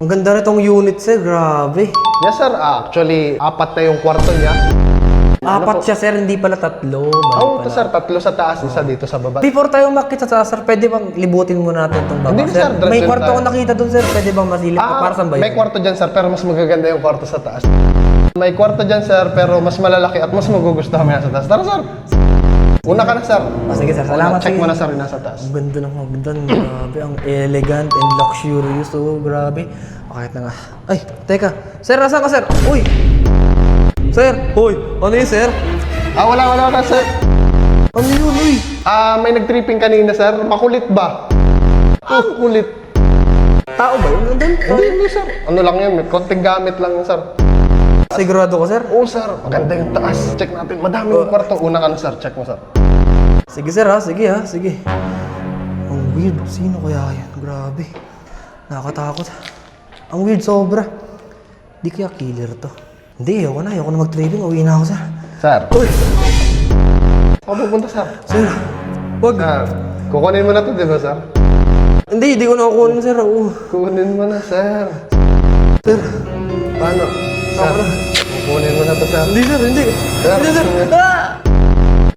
Ang ganda na tong unit sir, grabe. Yes sir, Ah, actually, apat na yung kwarto niya. Apat siya sir, hindi pala tatlo. Mali Oo, pala. sir, tatlo sa taas, isa dito sa baba. Before tayo umakit sa taas, sir, pwede bang libutin muna natin itong baba? Hindi, sir, sir, may diretso kwarto tayo. ako nakita doon, sir. Pwede bang masilip ko? Para saan ba yun? Ah, may kwarto dyan sir, pero mas magaganda yung kwarto sa taas. May kwarto dyan sir, pero mas malalaki at mas magugustuhan mo yan sa taas. Tara sir! Una ka na sir. Ah, sige, sir. Salamat, Check mo na sir nasa taas. Ang ganda ng hagdan, grabe. Ang elegant and luxurious, oh, grabe. Bakit na nga. Ay, teka. Sir, nasaan ka, sir? Uy! Sir! Uy! Ano yun, sir? Ah, wala, wala, wala sir. Ano yun, uy? Ah, may nag-tripping kanina sir. Makulit ba? Ah, kulit. Tao ba yun? Hindi, hindi sir. Ano lang yan, may konting gamit lang yun, sir. Sigurado ko, sir? Oo sir, maganda yung taas. Check natin, madami yung kwarto. Una ka na sir, check mo sir. Sige, sir, ha? Sige, ha? Sige. Ang weird. Sino kaya yan? Grabe. Nakakatakot. Ang weird sobra. Di kaya killer to. Hindi, ayoko na. Ayoko na mag-tripping. Uwi na ako, sir. Sir, Uy! saan pupunta sir? Sir! Wag! Sir, kukunin mo na to, di ba sir? Hindi, hindi ko na kukunin, sir. Oo. Kukunin mo na sir. Sir! Paano? Kukunin mo na to sir. Hindi, sir. Hindi. Sir, Hindi, sir. Ah!